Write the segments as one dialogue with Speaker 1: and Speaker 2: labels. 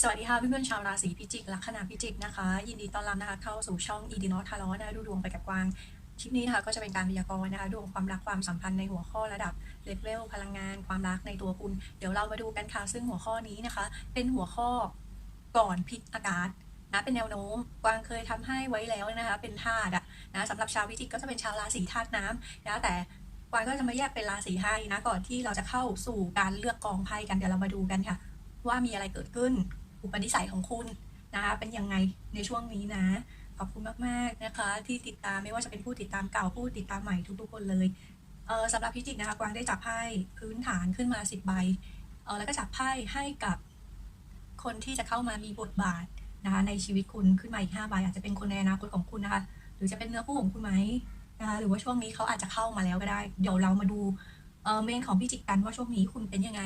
Speaker 1: สวัสดีค่ะเพื่อนๆชาวราศีพิจิกลัคนาพิจิกนะคะ ยินดีต้อนรับนะคะเข้าสู่ช่องอีดีนอทาร์ลนะดูดวงไปกับกวางคลิปนี้นะคะก็จะเป็นการพยากรณ์นะคะดวงความรักความสัมพันธ์ในหัวข้อระดับเลเวลพลังงานความรักในตัวคุณ เดี๋ยวเรามาดูกันค่ะซึ่งหัวข้อนี้นะคะ เป็นหัวข้อก่อนพิษอากาศนะเป็นแนวโน้มกวางเคยทำให้ไว้แล้วนะคะเป็นธาตุอะนะสำหรับชาวพิจิกก็จะเป็นชาวราศีธาตุน้ำนะแต่กวางก็จะมาแยกเป็นราศีให้นะก่อนที่เราจะเข้าสู่การเลือกกองไพ่กันเดี๋ยวเรามาดูกันค่ะ ว่ามีอะไรเกิดขึ้น อุปนิสัยของคุณนะคะเป็นยังไงในช่วงนี้นะ ขอบคุณมากๆนะคะ ที่ติดตามไม่ว่าจะเป็นผู้ติดตามเก่าผู้ติดตามใหม่ทุกๆคนเลยเออสำหรับพิจิกนะคะกวางได้จับไพ่พื้นฐานขึ้นมา10ใบเออแล้วก็จับไพ่ให้กับคนที่จะเข้ามามีบทบาทนะคะในชีวิตคุณขึ้นมาอีก5ใบอาจจะเป็นคนในอนาคตของคุณนะคะหรือจะเป็นเนื้อคู่ของคุณไหมนะคะหรือว่าช่วงนี้เขาอาจจะเข้ามาแล้วก็ได้ เดี๋ยวเรามาดูเมนของพิจิกกันว่าช่วงนี้คุณเป็นยังไง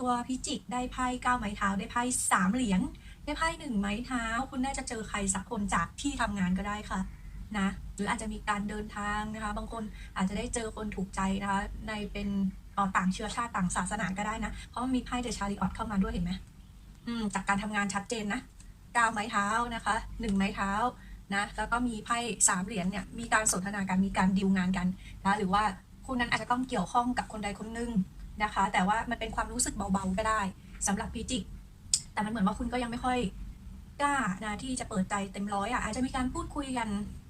Speaker 1: ตัวพิจิกได้ไพ่เก้าไม้เท้าได้ไพ่สามเหรียญได้ไพ่หนึ่งไม้เท้า คุณน่าจะเจอใครสักคนจากที่ทำงานก็ได้ค่ะนะหรืออาจจะมีการเดินทางนะคะ บางคนอาจจะได้เจอคนถูกใจนะคะในเป็นต่างเชื้อชาติต่างศาสนาก็ได้นะ เพราะมีไพ่เดอะชาริออตเข้ามาด้วยเห็นไหมจากการทำงานชัดเจนนะเก้าไม้เท้านะคะหนึ่งไม้เท้านะแล้วก็มีไพ่สามเหรียญเนี่ยมีการสนทนากันมีการดีลงานกันนะหรือว่าคุณนั้นอาจจะต้องเกี่ยวข้องกับคนใดคนหนึ่ง นะคะ แต่ว่ามันเป็นความรู้สึกเบาๆก็ได้สำหรับพิจิก แต่มันเหมือนว่าคุณก็ยังไม่ค่อยกล้านะที่จะเปิดใจเต็มร้อยอะอาจจะมีการพูดคุยกัน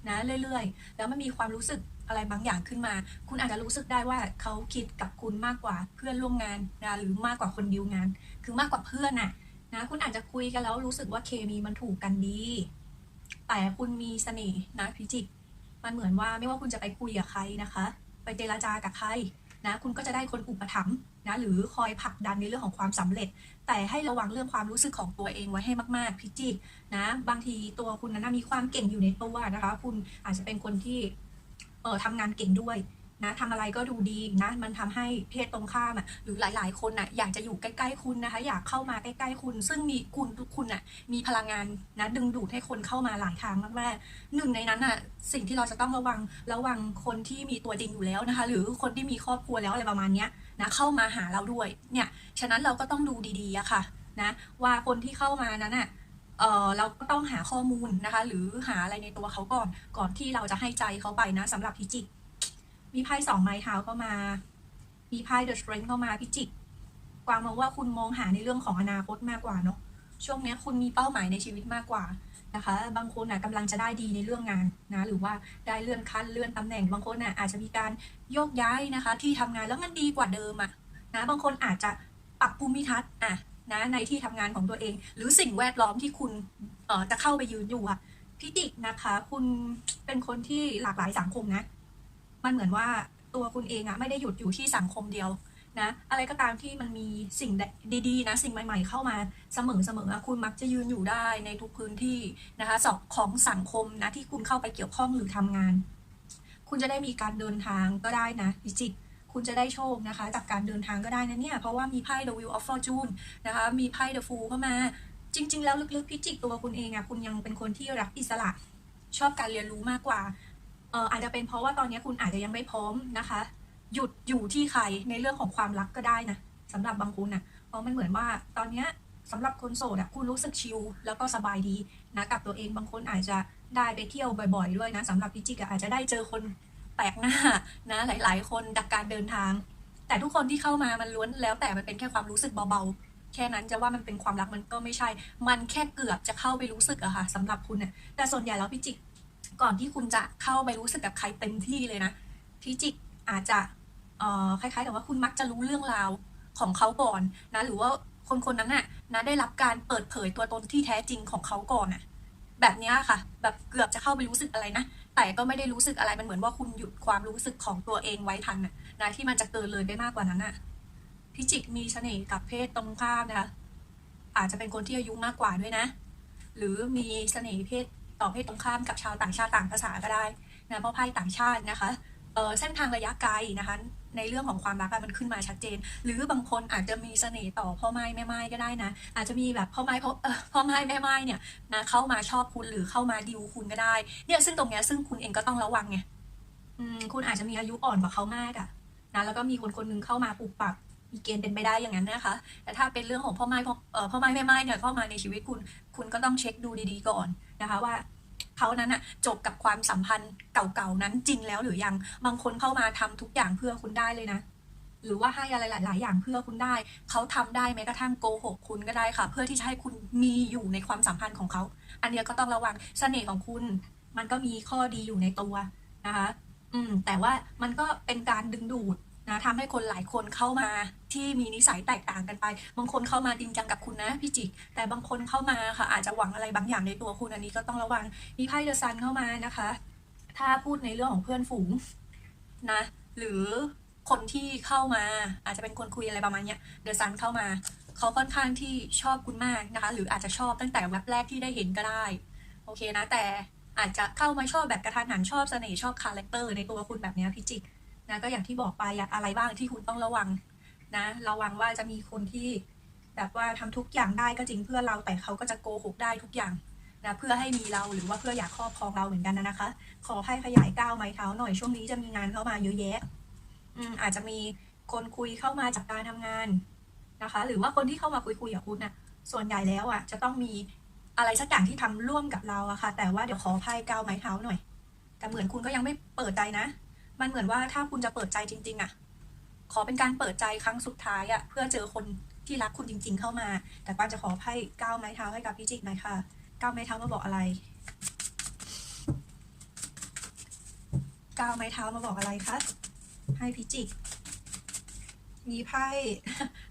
Speaker 1: นะเรื่อยๆ แล้วมันมีความรู้สึกอะไรบางอย่างขึ้นมา คุณอาจจะรู้สึกได้ว่าเขาคิดกับคุณมากกว่าเพื่อนร่วมงานนะหรือมากกว่าคนดีลงาน คือมากกว่าเพื่อนน่ะนะคุณอาจจะคุยกันแล้วรู้สึกว่าเคมีมันถูกกันดี แต่คุณมีเสน่ห์นะพิจิก มันเหมือนว่าไม่ว่าคุณจะไปคุยกับใครนะคะ ไปเจรจากับใคร นะคุณก็จะได้คนอุปถัมภ์นะหรือคอยผลักดันในเรื่องของความสำเร็จ แต่ให้ระวังเรื่องความรู้สึกของตัวเองไว้ให้มาก ๆ พิจิกนะบางทีตัวคุณนั้นนะมีความเก่งอยู่ในตัวนะคะ คุณอาจจะเป็นคนที่เออทำงานเก่งด้วย นะทำอะไรก็ดูดีนะ มันทำให้เพศตรงข้ามอะหรือหลาย ๆ คนอะอยากจะอยู่ใกล้ ๆ คุณนะคะ อยากเข้ามาใกล้ ๆ คุณ ซึ่งมีคุณคุณอะมีพลังงานนะดึงดูดให้คนเข้ามาหลายทางมากๆหนึ่งในนั้นอะสิ่งที่เราจะต้องระวังระวังคนที่มีตัวจริงอยู่แล้วนะคะ หรือคนที่มีครอบครัวแล้วอะไรประมาณเนี้ยนะเข้ามาหาเราด้วยเนี่ยฉะนั้นเราก็ต้องดูดีๆอะค่ะนะว่าคนที่เข้ามานั้นอะเออเราก็ต้องหาข้อมูลนะคะ หรือหาอะไรในตัวเขาก่อนก่อนที่เราจะให้ใจเขาไปนะสำหรับพิจิก มีไพ่สองไม้เท้าเข้ามา มีไพ่ The Strength เข้ามาพิจิกกวางมองว่าคุณมองหาในเรื่องของอนาคตมากกว่าเนาะช่วงนี้คุณมีเป้าหมายในชีวิตมากกว่านะคะ บางคนอะกำลังจะได้ดีในเรื่องงานนะหรือว่าได้เลื่อนขั้นเลื่อนตำแหน่ง บางคนอะอาจจะมีการโยกย้ายนะคะ ที่ทำงานแล้วมันดีกว่าเดิมอะนะบางคนอาจจะปรับภูมิทัศน์อะนะในที่ทำงานของตัวเอง หรือสิ่งแวดล้อมที่คุณเอ่อจะเข้าไปยืนอยู่อะพิจิกนะคะ คุณเป็นคนที่หลากหลายสังคมนะ มันเหมือนว่าตัวคุณเองอะไม่ได้หยุดอยู่ที่สังคมเดียวนะอะไรก็ตามที่มันมีสิ่งดีๆนะสิ่งใหม่ ๆ เข้ามาเสมอเสมอคุณมักจะยืนอยู่ได้ในทุกพื้นที่นะคะสอบของสังคมนะที่คุณเข้าไปเกี่ยวข้องหรือทำงาน คุณจะได้มีการเดินทางก็ได้นะพิจิกคุณจะได้โชคนะคะ จากการเดินทางก็ได้นะเนี่ย เพราะว่ามีไพ่ The Wheel of Fortune นะคะมีไพ่ The Fool เข้ามาจริง ๆ แล้วลึกๆพิจิกตัวคุณเองอะคุณยังเป็นคนที่รักอิสระชอบการเรียนรู้มากกว่า เอออาจจะเป็นเพราะว่าตอนนี้คุณอาจจะยังไม่พร้อมนะคะ หยุดอยู่ที่ใครในเรื่องของความรักก็ได้นะสำหรับบางคนนะเพราะมันเหมือนว่าตอนเนี้ยสำหรับคนโสดอะคุณรู้สึกชิลแล้วก็สบายดีนะกับตัวเองบางคนอาจจะได้ไปเที่ยวบ่อย ๆ ด้วยนะสำหรับพิจิกอะอาจจะได้เจอคนแปลกหน้านะหลาย ๆ คนจากการเดินทาง แต่ทุกคนที่เข้ามามันล้วนแล้วแต่มันเป็นแค่ความรู้สึกเบาๆ แค่นั้นจะว่ามันเป็นความรักมันก็ไม่ใช่ มันแค่เกือบจะเข้าไปรู้สึกอะค่ะสำหรับคุณเนี่ยแต่ส่วนใหญ่แล้วพิจิก ก่อนที่คุณจะเข้าไปรู้สึกกับใครเต็มที่เลยนะพิจิกอาจจะเอ่อคล้ายๆกับว่าคุณมักจะรู้เรื่องราวของเขาก่อนนะ หรือว่าคนคนนั้นน่ะนะได้รับการเปิดเผยตัวตนที่แท้จริงของเขาก่อนน่ะ แบบนี้ค่ะ แบบเกือบจะเข้าไปรู้สึกอะไรนะแต่ก็ไม่ได้รู้สึกอะไรมันเหมือนว่าคุณหยุดความรู้สึกของตัวเองไว้ทันน่ะนะที่มันจะเกินเลยไปมากกว่านั้นน่ะพิจิกมีเสน่ห์กับเพศตรงข้ามนะคะอาจจะเป็นคนที่อายุมากกว่าด้วยนะ หรือมีเสน่ห์เพศ ต่อเพศตรงข้ามกับชาวต่างชาติต่างภาษาก็ได้นะเพราะไพ่ต่างชาตินะคะเเส้นทางระยะไกลนะคะในเรื่องของความรักมันขึ้นมาชัดเจน หรือบางคนอาจจะมีเสน่ห์ต่อพ่อไม้แม่ไม้ก็ได้นะ อาจจะมีแบบพ่อไม้พ่อพ่อไม้แม่ไม้เนี่ยนะเข้ามาชอบคุณหรือเข้ามาดิวคุณก็ได้เนี่ยซึ่งตรงเนี้ยซึ่งคุณเองก็ต้องระวังไงคุณอาจจะมีอายุอ่อนกว่าเขามากอะนะแล้วก็มีคนคนนึงเข้ามาปรับปับมีเกณฑ์เป็นไปได้อย่างนั้นนะคะ แต่ถ้าเป็นเรื่องของพ่อไม้พ่อพ่อไม้แม่ไม้เนี่ยเข้ามาในชีวิตคุณ คุณก็ต้องเช็คดูดีๆก่อนนะคะว่า เขานั้นอะจบกับความสัมพันธ์เก่าๆนั้นจริงแล้วหรือยังบางคนเข้ามาทำทุกอย่างเพื่อคุณได้เลยนะ หรือว่าให้อะไรหลาย ๆ อย่างเพื่อคุณได้เขาทำได้แม้กระทั่งโกหกคุณก็ได้ค่ะ เพื่อที่จะให้คุณมีอยู่ในความสัมพันธ์ของเขา อันเนี้ยก็ต้องระวังเสน่ห์ของคุณ มันก็มีข้อดีอยู่ในตัวนะคะ อืม แต่ว่ามันก็เป็นการดึงดูด นะทำให้คนหลายคนเข้ามาที่มีนิสัยแตกต่างกันไป บางคนเข้ามาจริงจังกับคุณนะพี่จิก แต่บางคนเข้ามาค่ะอาจจะหวังอะไรบางอย่างในตัวคุณอันนี้ก็ต้องระวัง มีไพ่เดอะซันเข้ามานะคะ ถ้าพูดในเรื่องของเพื่อนฝูงนะ หรือคนที่เข้ามา อาจจะเป็นคนคุยอะไรประมาณเนี้ยเดอะซันเข้ามาเขาค่อนข้างที่ชอบคุณมากนะคะ หรืออาจจะชอบตั้งแต่แว็บแรกที่ได้เห็นก็ได้ โอเคนะ แต่อาจจะเข้ามาชอบแบบกระทันหันชอบเสน่ห์ชอบคาแรคเตอร์ในตัวคุณแบบนี้พี่จิก นะก็อย่างที่บอกไปอะอะไรบ้างที่คุณต้องระวังนะระวังว่าจะมีคนที่แบบว่าทำทุกอย่างได้ก็จริงเพื่อเราแต่เขาก็จะโกหกได้ทุกอย่างนะเพื่อให้มีเราหรือว่าเพื่ออยากครอบครองเราเหมือนกันนะคะ ขอให้ขยายก้าวไม้เท้าหน่อยช่วงนี้จะมีงานเข้ามาเยอะแยะอืมอาจจะมีคนคุยเข้ามาจากการทำงานนะคะ หรือว่าคนที่เข้ามาคุยคุยกับคุณน่ะส่วนใหญ่แล้วอะจะต้องมีอะไรสักอย่างที่ทำร่วมกับเราอะค่ะ แต่ว่าเดี๋ยวขอไพ่ก้าวไม้เท้าหน่อยแต่เหมือนคุณก็ยังไม่เปิดใจนะ มันเหมือนว่าถ้าคุณจะเปิดใจจริง ๆอะขอเป็นการเปิดใจครั้งสุดท้ายอะเพื่อเจอคนที่รักคุณจริง ๆ เข้ามา แต่ปานจะขอไพ่ก้าวไม้เท้าให้กับพี่จิกหน่อยค่ะก้าวไม้เท้ามาบอกอะไรก้าวไม้เท้ามาบอกอะไรคะให้พี่จิก มีไพ่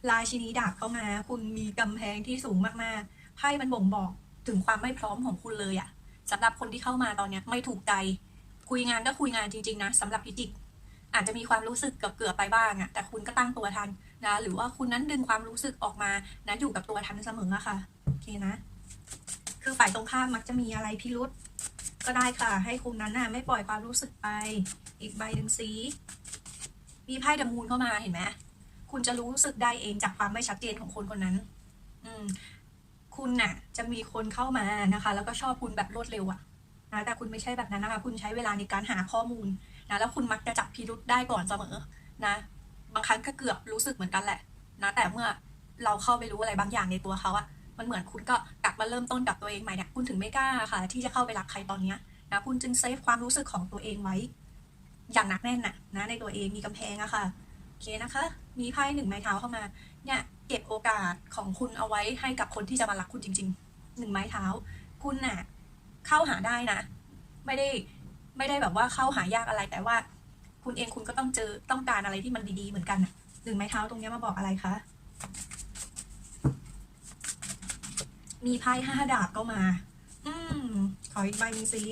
Speaker 1: ราชินีดาบเข้ามา คุณมีกำแพงที่สูงมากๆไพ่มันบ่งบอกถึงความไม่พร้อมของคุณเลยอะสำหรับคนที่เข้ามาตอนนี้ไม่ถูกใจ คุยงานก็คุยงานจริง ๆ นะสำหรับพิจิก อาจจะมีความรู้สึกเกือบๆไปบ้างอะแต่คุณก็ตั้งตัวทันนะหรือว่าคุณนั้นดึงความรู้สึกออกมานะอยู่กับตัวทันเสมออะค่ะโอเคนะ คือฝ่ายตรงข้ามมักจะมีอะไรพิรุษก็ได้ค่ะ ให้คุณนั้นน่ะไม่ปล่อยความรู้สึกไป อีกใบหนึ่งสีมีไพ่ดมูลเข้ามาเห็นไหมคุณจะรู้สึกได้เองจากความไม่ชัดเจนของคนคนนั้น อืม คุณน่ะ จะมีคนเข้ามานะคะ แล้วก็ชอบคุณแบบรวดเร็วอะ นะแต่คุณไม่ใช่แบบนั้นนะคะ คุณใช้เวลาในการหาข้อมูลนะแล้วคุณมักจะจับพิรุษได้ก่อนเสมอนะบางครั้งก็เกือบรู้สึกเหมือนกันแหละนะแต่เมื่อเราเข้าไปรู้อะไรบางอย่างในตัวเขาอะมันเหมือนคุณก็กลับมาเริ่มต้นกับตัวเองใหม่เนี่ยคุณถึงไม่กล้าค่ะ ที่จะเข้าไปรักใครตอนเนี้ยนะคุณจึงเซฟความรู้สึกของตัวเองไว้ อย่างหนักแน่นน่ะนะในตัวเองมีกำแพงอะค่ะโอเคนะคะ มีไพ่หนึ่งไม้เท้าเข้ามาเนี่ยเก็บโอกาสของคุณเอาไว้ให้กับคนที่จะมารักคุณจริงๆหนึ่งไม้เท้า คุณน่ะ เข้าหาได้นะ ไม่ได้ไม่ได้แบบว่าเข้าหายากอะไร แต่ว่าคุณเองคุณก็ต้องเจอต้องการอะไรที่มันดีๆเหมือนกันนะหนึ่งไม้เท้าตรงเนี้ยมาบอกอะไรคะ มีไพ่ห้าดาบก็มา อืม ขออีกใบหนึงสิ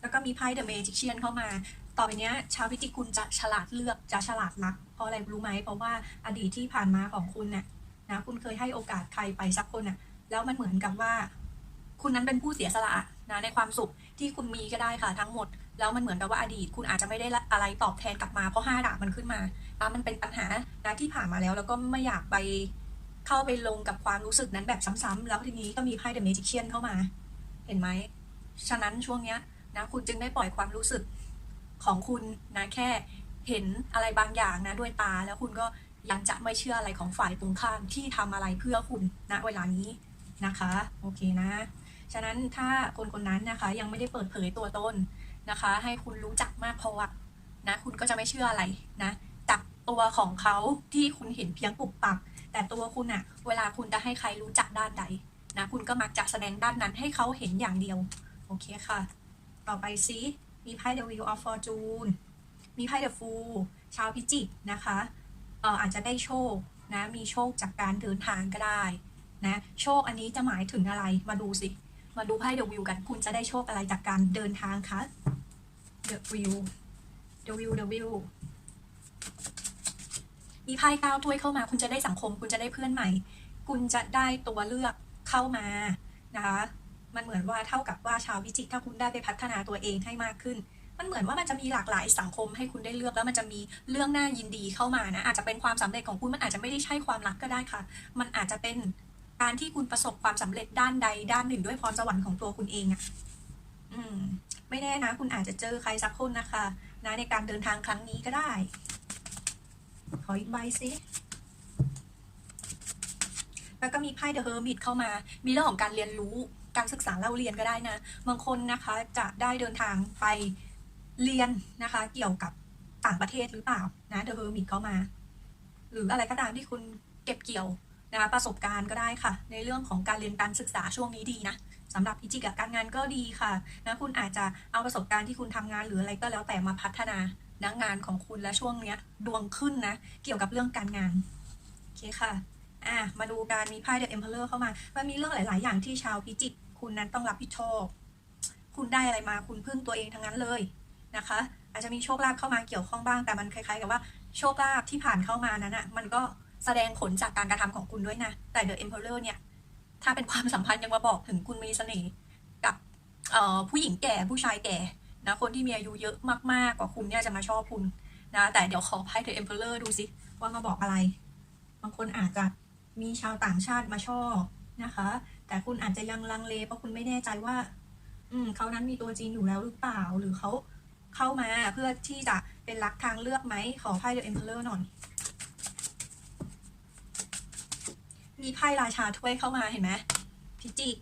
Speaker 1: แล้วก็มีไพ่เดอะเมจิเชียนเข้ามา ต่อไปเนี้ยชาวพิจิกคุณจะฉลาดเลือกจะฉลาดรัก เพราะอะไรรู้ไหม เพราะว่าอดีตที่ผ่านมาของคุณเนี่ยนะ คุณเคยให้โอกาสใครไปสักคนน่ะ แล้วมันเหมือนกับว่า คุณนั้นเป็นผู้เสียสละนะในความสุขที่คุณมีก็ได้ค่ะทั้งหมด แล้วมันเหมือนกับว่าอดีต คุณอาจจะไม่ได้อะไรตอบแทนกลับมาเพราะห้าดาบมันขึ้นมาอะมันเป็นปัญหานะที่ผ่านมาแล้ว แล้วก็ไม่อยากไปเข้าไปลงกับความรู้สึกนั้นแบบซ้ำๆแล้วทีนี้ก็มีไพ่เดอะเมจิเชียนเข้ามา เห็นไหมฉะนั้นช่วงเนี้ยนะคุณจึงได้ปล่อยความรู้สึกของคุณนะแค่เห็นอะไรบางอย่างนะด้วยตา แล้วคุณก็ยังจะไม่เชื่ออะไรของฝ่ายตรงข้ามที่ทำอะไรเพื่อคุณณเวลานี้นะคะ โอเคนะ ฉะนั้นถ้าคนคนนั้นนะคะ ยังไม่ได้เปิดเผยตัวตนนะคะ ให้คุณรู้จักมากพออะนะคุณก็จะไม่เชื่ออะไรนะจากตัวของเขาที่คุณเห็นเพียงปุบปับแต่ตัวคุณอะเวลาคุณจะให้ใครรู้จักด้านใดนะคุณก็มักจะแสดงด้านนั้นให้เขาเห็นอย่างเดียว โอเคค่ะ ต่อไปซิมีไพ่ The Wheel of Fortune มีไพ่ The Fool ชาวพิจิกนะคะเอ่ออาจจะได้โชคนะมีโชคจากการเดินทางก็ได้นะโชคอันนี้จะหมายถึงอะไรมาดูสิ มาดูไพ่ The Wheel กัน คุณจะได้โชคอะไรจากการเดินทางคะ The Wheel The Wheel The Wheel มีไพ่เก้าถ้วยเข้ามา คุณจะได้สังคม คุณจะได้เพื่อนใหม่ คุณจะได้ตัวเลือกเข้ามานะคะมันเหมือนว่าเท่ากับว่าชาวพิจิกถ้าคุณได้ไปพัฒนาตัวเองให้มากขึ้น มันเหมือนว่ามันจะมีหลากหลายสังคมให้คุณได้เลือกแล้วมันจะมีเรื่องน่ายินดีเข้ามานะอาจจะเป็นความสำเร็จของคุณมันอาจจะไม่ได้ใช่ความรักก็ได้ค่ะ มันอาจจะเป็น การที่คุณประสบความสำเร็จด้านใดด้านหนึ่งด้วยพรสวรรค์ของตัวคุณเองอะอืม ไม่แน่นะ คุณอาจจะเจอใครสักคนนะคะ นะในการเดินทางครั้งนี้ก็ได้ ขออีกใบสิแล้วก็มีไพ่เดอะเฮอร์มิตเข้ามา มีเรื่องของการเรียนรู้การศึกษาเล่าเรียนก็ได้นะ บางคนนะคะจะได้เดินทางไปเรียนนะคะ เกี่ยวกับต่างประเทศหรือเปล่านะเดอะเฮอร์มิตเข้ามา หรืออะไรก็ตามที่คุณเก็บเกี่ยว นะคะประสบการณ์ก็ได้ค่ะ ในเรื่องของการเรียนการศึกษาช่วงนี้ดีนะสำหรับพิจิกอะการงานก็ดีค่ะนะคุณอาจจะเอาประสบการณ์ที่คุณทำงานหรืออะไรก็แล้วแต่มาพัฒนานะงานของคุณและช่วงเนี้ยดวงขึ้นนะ เกี่ยวกับเรื่องการงานโอเคค่ะอะมาดูการมีไพ่ The Emperor เข้ามา มันมีเรื่องหลาย ๆ อย่างที่ชาวพิจิกคุณนั้นต้องรับผิดชอบคุณได้อะไรมาคุณพึ่งตัวเองทั้งนั้นเลยนะคะ อาจจะมีโชคลาภเข้ามาเกี่ยวข้องบ้างแต่มันคล้าย ๆ กับว่าโชคลาภที่ผ่านเข้ามานั้นอะมันก็ แสดงผลจากการกระทำของคุณด้วยนะ แต่ The Emperor เนี่ย ถ้าเป็นความสัมพันธ์ยังมาบอกถึงคุณมีเสน่ห์กับผู้หญิงแก่ผู้ชายแก่นะคนที่มีอายุเยอะมากๆกว่าคุณเนี่ยจะมาชอบคุณนะแต่เดี๋ยวขอไพ่ The Emperor ดูสิว่ามาบอกอะไร บางคนอาจจะมีชาวต่างชาติมาชอบนะคะ แต่คุณอาจจะยังลังเลเพราะคุณไม่แน่ใจว่า อืมเขานั้นมีตัวจริงอยู่แล้วหรือเปล่าหรือเขาเข้ามาเพื่อที่จะเป็นรักทางเลือกไหมขอไพ่ The Emperor หน่อย มีไพ่ราชาถ้วยเข้ามาเห็นไหมพิจิก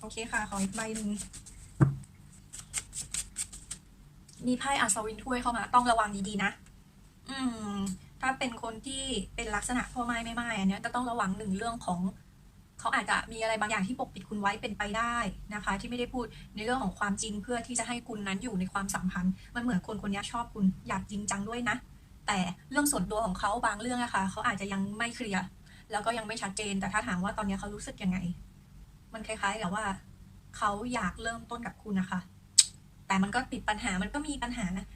Speaker 1: โอเคค่ะ ขออีกใบหนึ่งมีไพ่อัศวินถ้วยเข้ามา ต้องระวังดีๆนะ อืม ถ้าเป็นคนที่เป็นลักษณะพ่อไม้แม่ไม้อันเนี้ยจะต้องระวังหนึ่งเรื่องของเขาอาจจะมีอะไรบางอย่างที่ปกปิดคุณไว้เป็นไปได้นะคะ ที่ไม่ได้พูดในเรื่องของความจริงเพื่อที่จะให้คุณนั้นอยู่ในความสัมพันธ์ มันเหมือนคนคนนี้ชอบคุณอยากจริงจังด้วยนะ แต่เรื่องส่วนตัวของเขาบางเรื่องอะคะ่ะเขาอาจจะยังไม่เคลียร์ แล้วก็ยังไม่ชัดเจน แต่ถ้าถามว่าตอนนี้เขารู้สึกยังไง มันคล้ายๆกับว่าเขาอยากเริ่มต้นกับคุณนะคะ แต่มันก็ติดปัญหามันก็มีปัญหานะ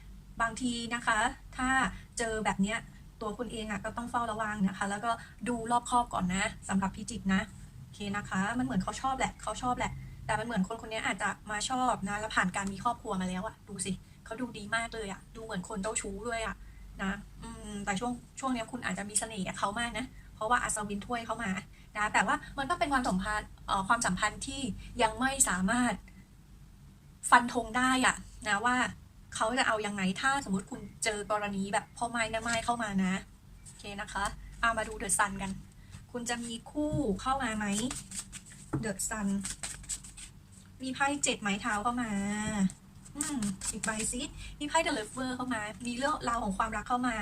Speaker 1: บางทีนะคะ ถ้าเจอแบบเนี้ยตัวคุณเองอะ่ะก็ต้องเฝ้าระวังนะคะ แล้วก็ดูรอบคอบก่อนนะสำหรับพิจิกนะโอเคนะคะ มันเหมือนเขาชอบแหละเขาชอบแหละ แต่มันเหมือนคนคนนี้อาจจะมาชอบนะแล้วผ่านการมีครอบครัวมาแล้วอะดูสิเขาดูดีมากเลยอะดูเหมือนคนเจ้าชู้ด้วยอะนะอืมแต่ช่วงช่วงนี้คุณอาจจะมีเสน่ห์เขามากนะ ราะว่าอัศวินถ้วยเข้ามานะแต่ว่ามันก็เป็นความสัมพันธ์ความสัมพันธ์ที่ยังไม่สามารถฟันธงได้อะนะว่าเขาจะเอายังไงถ้าสมมติคุณเจอกรณีแบบพ่อไม้แม่ไม้เข้ามานะโอเคนะคะเอามาดูเดอะซันกัน คุณจะมีคู่เข้ามาไหมเดอะซันมีไพ่เจ็ดไม้เท้าเข้ามา อืมอีกใบซิมีไพ่เดอะเลเวอร์เข้ามา มีเรื่องราวของความรักเข้ามา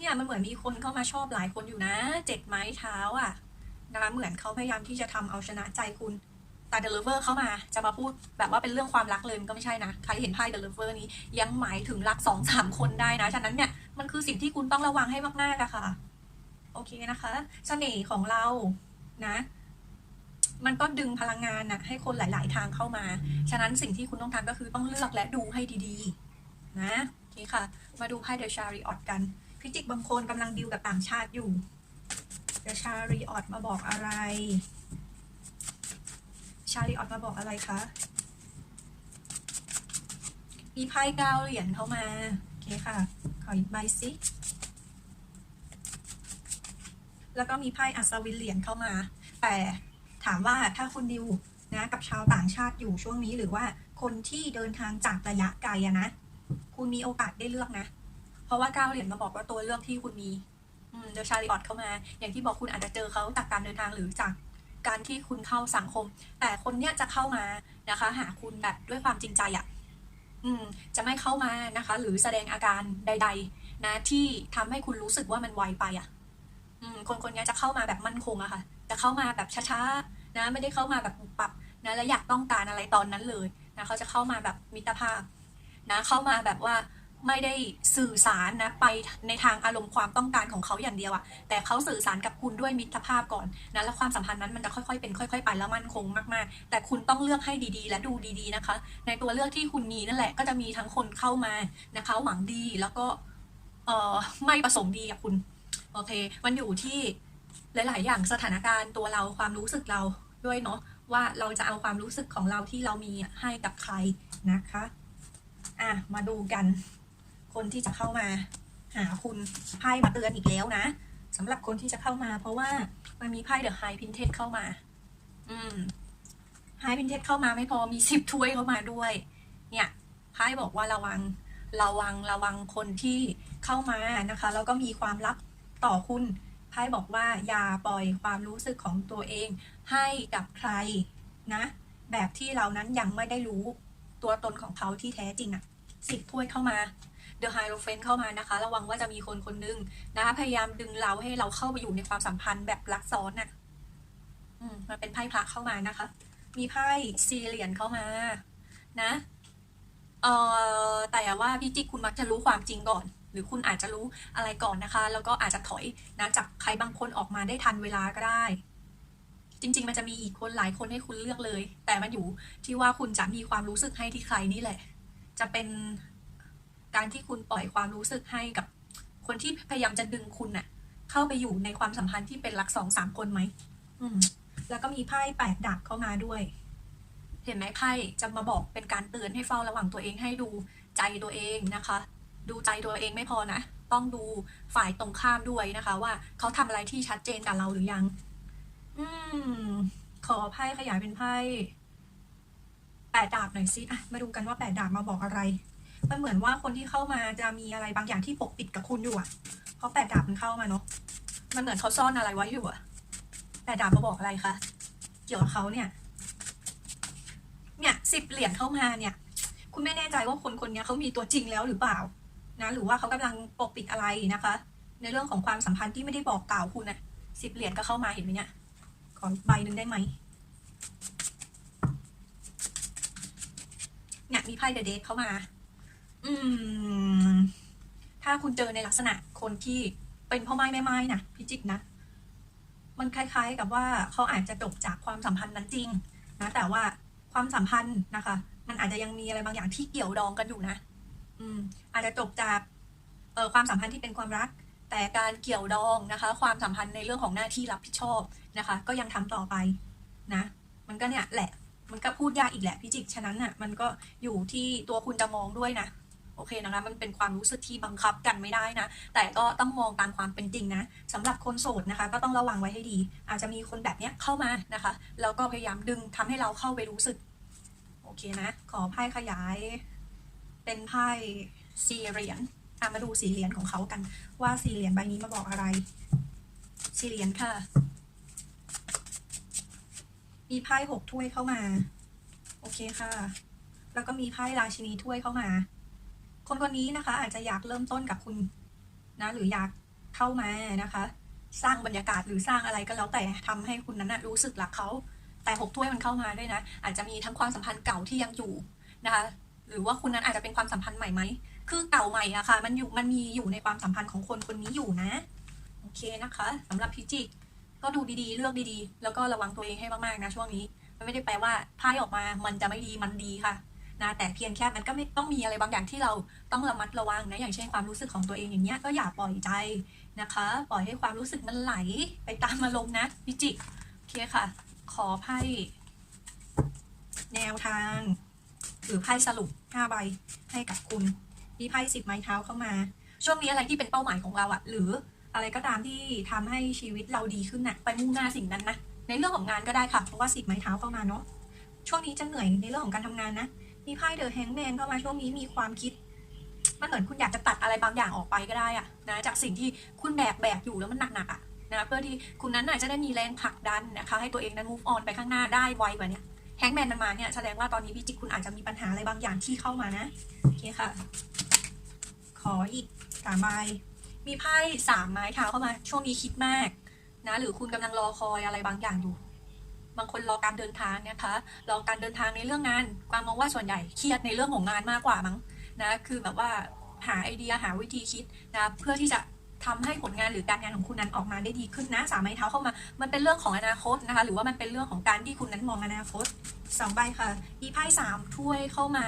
Speaker 1: เนี่ยมันเหมือนมีคนเข้ามาชอบหลายคนอยู่นะ เจ็ดไม้เท้าอะนะคะเหมือนเขาพยายามที่จะทำเอาชนะใจคุณแต่เดอะเลเวอร์เข้ามาจะมาพูดแบบว่าเป็นเรื่องความรักเลยมันก็ไม่ใช่นะ ใครเห็นไพ่เดอะเลเวอร์นี้ยังหมายถึงรักสองสามคนได้นะ ฉะนั้นเนี่ยมันคือสิ่งที่คุณต้องระวังให้มากๆอะค่ะ โอเคนะคะเสน่ห์ของเรานะ มันก็ดึงพลังงานนะให้คนหลาย ๆ ทางเข้ามา ฉะนั้นสิ่งที่คุณต้องทำก็คือต้องเลือกและดูให้ดีๆ นะโอเคค่ะ มาดูไพ่เดอะชาริออตกัน พิจิกบางคนกำลังดิวกับต่างชาติอยู่เดอะชาริออตมาบอกอะไร ชาริออตมาบอกอะไรคะ มีไพ่เก้าเหรียญเข้ามา โอเคค่ะ ขออีกใบสิแล้วก็มีไพ่อัศวินเหรียญเข้ามา แต่ถามว่าถ้าคุณดิวนะกับชาวต่างชาติอยู่ช่วงนี้หรือว่าคนที่เดินทางจากระยะไกลอะนะ คุณมีโอกาสได้เลือกนะ เพราะว่าเก้าเหรียญมาบอกว่าตัวเลือกที่คุณมีเดอชาริออตเข้ามา อย่างที่บอกคุณอาจจะเจอเขาจากการเดินทางหรือจากการที่คุณเข้าสังคม แต่คนเนี้ยจะเข้ามานะคะ หาคุณแบบด้วยความจริงใจอะอืมจะไม่เข้ามานะคะ หรือแสดงอาการใด ๆ นะ ที่ทำให้คุณรู้สึกว่ามันไวไปอะอืมคนคนนี้จะเข้ามาแบบมั่นคงอะค่ะ จะเข้ามาแบบช้าๆนะ ไม่ได้เข้ามาแบบปุบปับนะและอยากต้องการอะไรตอนนั้นเลยนะเขาจะเข้ามาแบบมิตรภาพ นะ เข้ามาแบบว่า ไม่ได้สื่อสารนะไปในทางอารมณ์ความต้องการของเขาอย่างเดียวอะแต่เขาสื่อสารกับคุณด้วยมิตรภาพก่อนนะแล้วความสัมพันธ์นั้นมันจะค่อยๆ เป็นค่อยๆไปแล้วมั่นคงมากๆ แต่คุณต้องเลือกให้ดีๆ และดูดีๆนะคะ ในตัวเลือกที่คุณมีนั่นแหละก็จะมีทั้งคนเข้ามานะคะหวังดีแล้วก็เอ่อไม่ประสงค์ดีกับคุณโอเค มันอยู่ที่หลาย ๆ อย่างสถานการณ์ตัวเราความรู้สึกเราด้วยเนาะว่าเราจะเอาความรู้สึกของเราที่เรามีให้กับใครนะคะ อะ มาดูกัน คนที่จะเข้ามาหาคุณไพ่มาเตือนอีกแล้วนะสำหรับคนที่จะเข้ามา เพราะว่ามันมีไพ่เดอะไฮพินเทสเข้ามา อืมไฮพินเทสเข้ามาไม่พอมีสิบถ้วยเข้ามาด้วย เนี่ยไพ่บอกว่าระวังระวังระวังคนที่เข้ามานะคะ แล้วก็มีความลับต่อคุณไพ่บอกว่าอย่าปล่อยความรู้สึกของตัวเอง ให้กับใครนะ แบบที่เรานั้นยังไม่ได้รู้ตัวตนของเขาที่แท้จริงอะสิบถ้วยเข้ามา เดอะไฮโรเฟนเข้ามานะคะ ระวังว่าจะมีคนคนหนึงนะคะพยายามดึงเราให้เราเข้าไปอยู่ในความสัมพันธ์แบบรักซ้อนน่ะอืมมันเป็นไพ่พระเข้ามานะคะ มีไพ่ซีเหรียญเข้ามา นะเอ่อแต่ว่าพี่จิ๊กคุณมักจะรู้ความจริงก่อน หรือคุณอาจจะรู้อะไรก่อนนะคะ แล้วก็อาจจะถอยนะจากใครบางคนออกมาได้ทันเวลาก็ได้ จริง ๆ มันจะมีอีกคนหลายคนให้คุณเลือกเลย แต่มันอยู่ที่ว่าคุณจะมีความรู้สึกให้ที่ใครนี่แหละ จะเป็น การที่คุณปล่อยความรู้สึกให้กับคนที่พยายามจะดึงคุณน่ะ เข้าไปอยู่ในความสัมพันธ์ที่เป็นรักสองสามคนไหมอืม แล้วก็มีไพ่แปดดาบเข้ามาด้วย เห็นไหมไพ่จะมาบอกเป็นการเตือนให้เฝ้าระวังตัวเองให้ดูใจตัวเองนะคะ ดูใจตัวเองไม่พอนะ ต้องดูฝ่ายตรงข้ามด้วยนะคะ ว่าเขาทำอะไรที่ชัดเจนกับเราหรือยัง อืม ขอไพ่ขยายเป็นไพ่แปดดาบหน่อยสิอะมาดูกันว่าแปดดาบมาบอกอะไร มันเหมือนว่าคนที่เข้ามาจะมีอะไรบางอย่างที่ปกปิดกับคุณอยู่อะเพราะแปดดาบมันเข้ามาเนาะมันเหมือนเขาซ่อนอะไรไว้อยู่อะแปดดาบมาบอกอะไรคะเกี่ยวกับเขาเนี่ย เนี่ยสิบเหรียญเข้ามาเนี่ย คุณไม่แน่ใจว่าคนคนนี้เขามีตัวจริงแล้วหรือเปล่า นะ หรือว่าเขากำลังปกปิดอะไรนะคะ ในเรื่องของความสัมพันธ์ที่ไม่ได้บอกกล่าวคุณนะสิบเหรียญก็เข้ามาเห็นไหมเนี่ยขอใบหนึ่งได้ไหมเนี่ยมีไพ่เดอะเดทเข้ามา อืม ถ้าคุณเจอในลักษณะคนที่เป็นพ่อไม้แม่ไม้นะพิจิกนะ มันคล้าย ๆ กับว่าเขาอาจจะจบจากความสัมพันธ์นั้นจริงนะแต่ว่าความสัมพันธ์นะคะ มันอาจจะยังมีอะไรบางอย่างที่เกี่ยวดองกันอยู่นะ อืม อาจจะจบจากเอ่อความสัมพันธ์ที่เป็นความรัก แต่การเกี่ยวดองนะคะ ความสัมพันธ์ในเรื่องของหน้าที่รับผิดชอบนะคะ ก็ยังทำต่อไปนะ มันก็เนี่ยแหละ มันก็พูดยากอีกแหละพี่จิก ฉะนั้นน่ะ มันก็อยู่ที่ตัวคุณจะมองด้วยนะ โอเคนะคะ มันเป็นความรู้สึกที่บังคับกันไม่ได้นะ แต่ก็ต้องมองตามความเป็นจริงนะสำหรับคนโสดนะคะ ก็ต้องระวังไว้ให้ดี อาจจะมีคนแบบเนี้ยเข้ามานะคะ แล้วก็พยายามดึงทำให้เราเข้าไปรู้สึก โอเคนะ ขอไพ่ขยาย เป็นไพ่สี่เหรียญอะมาดูสี่เหรียญของเขากัน ว่าสี่เหรียญใบนี้มาบอกอะไรสี่เหรียญค่ะ มีไพ่หกถ้วยเข้ามา โอเคค่ะ แล้วก็มีไพ่ราชินีถ้วยเข้ามา คนคนนี้นะคะ อาจจะอยากเริ่มต้นกับคุณนะหรืออยากเข้ามานะคะ สร้างบรรยากาศหรือสร้างอะไรก็แล้วแต่ทำให้คุณนั้นนะรู้สึกรักเขาแต่หกถ้วยมันเข้ามาด้วยนะ อาจจะมีทั้งความสัมพันธ์เก่าที่ยังอยู่นะคะหรือว่าคุณนั้นอาจจะเป็นความสัมพันธ์ใหม่ไหมคือเก่าใหม่อะค่ะมันอยู่มันมีอยู่ในความสัมพันธ์ของคนคนนี้อยู่นะโอเคนะคะสำหรับพิจิกก็ดูดีๆ เลือกดีๆ แล้วก็ระวังตัวเองให้มากๆนะช่วงนี้ มันไม่ได้แปลว่าไพ่ออกมา มันจะไม่ดี มันดีค่ะ นะแต่เพียงแค่มันก็ไม่ต้องมีอะไรบางอย่างที่เราต้องระมัดระวังนะอย่างเช่นความรู้สึกของตัวเองอย่างเงี้ยก็อย่าปล่อยใจนะคะ ปล่อยให้ความรู้สึกมันไหลไปตามอารมณ์นะพิจิกโอเคค่ะ ขอไพ่แนวทางหรือไพ่สรุป5ใบให้กับคุณมีไพ่สิบไม้เท้าเข้ามา ช่วงนี้อะไรที่เป็นเป้าหมายของเราอะหรืออะไรก็ตามที่ทำให้ชีวิตเราดีขึ้นนะไปมุ่งหน้าสิ่งนั้นนะในเรื่องของงานก็ได้ค่ะเพราะว่าสิบไม้เท้าเข้ามาเนาะช่วงนี้จะเหนื่อยในเรื่องของการทำงานนะ มีไพ่เดอะแฮงแมนเข้ามาช่วงนี้มีความคิด มันเหมือนคุณอยากจะตัดอะไรบางอย่างออกไปก็ได้อะนะจากสิ่งที่คุณแบกแบกอยู่แล้วมันหนักๆอะนะเพื่อที่คุณนั้นน่ะจะได้มีแรงผลักดันนะคะให้ตัวเองนั้น move on ไปข้างหน้าได้ไวกว่านี้แฮงแมนมันมาเนี่ยแสดงว่าตอนนี้พี่จิกคุณอาจจะมีปัญหาอะไรบางอย่างที่เข้ามานะโอเคค่ะ ขออีกสามใบมีไพ่สามไม้เท้าเข้ามา ช่วงนี้คิดมากนะหรือคุณกำลังรอคอยอะไรบางอย่างอยู่ บางคนรอการเดินทางนะคะรอการเดินทางในเรื่องงานความมองว่าส่วนใหญ่เครียดในเรื่องของงานมากกว่ามั้งนะคือแบบว่าหาไอเดียหาวิธีคิดนะเพื่อที่จะทำให้ผลงานหรือการงานของคุณนั้นออกมาได้ดีขึ้นนะสามไม้เท้าเข้ามา มันเป็นเรื่องของอนาคตนะคะ หรือว่ามันเป็นเรื่องของการที่คุณนั้นมองอนาคตสองใบค่ะมีไพ่สามถ้วยเข้ามา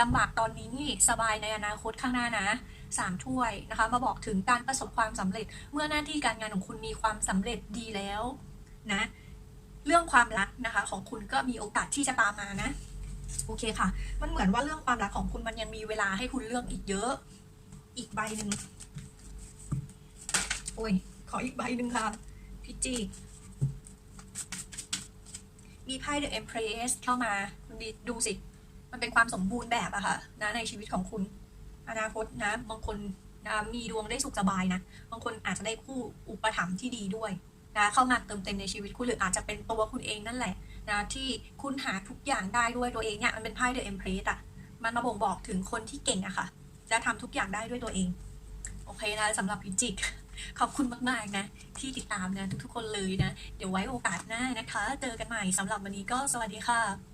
Speaker 1: ลำบากตอนนี้สบายในอนาคตข้างหน้านะสามถ้วยนะคะ มาบอกถึงการประสบความสำเร็จเมื่อหน้าที่การงานของคุณมีความสำเร็จดีแล้วนะ เรื่องความรักนะคะ ของคุณก็มีโอกาสที่จะตามมานะ โอเคค่ะ มันเหมือนว่าเรื่องความรักของคุณมันยังมีเวลาให้คุณเลือกอีกเยอะ อีกใบหนึ่งโอ้ย ขออีกใบหนึ่งค่ะพี่จีมีไพ่ The Empress เข้ามาคุณดีดูสิ มันเป็นความสมบูรณ์แบบอะค่ะนะในชีวิตของคุณ อนาคตนะ บางคนนะมีดวงได้สุขสบายนะ บางคนอาจจะได้คู่อุปถัมภ์ที่ดีด้วย นะเข้ามาเติมเต็มในชีวิตคุณหรืออาจจะเป็นตัวคุณเองนั่นแหละนะที่คุณหาทุกอย่างได้ด้วยตัวเองเนี่ยมันเป็นไพ่เดอะเอ็มเพรสอะมันมาบ่งบอกถึงคนที่เก่งอะค่ะ จะทำทุกอย่างได้ด้วยตัวเอง โอเคนะสำหรับพิจิก ขอบคุณมากๆนะ ที่ติดตามนะทุกๆคนเลยนะ เดี๋ยวไว้โอกาสหน้านะคะ เจอกันใหม่สำหรับวันนี้ก็สวัสดีค่ะ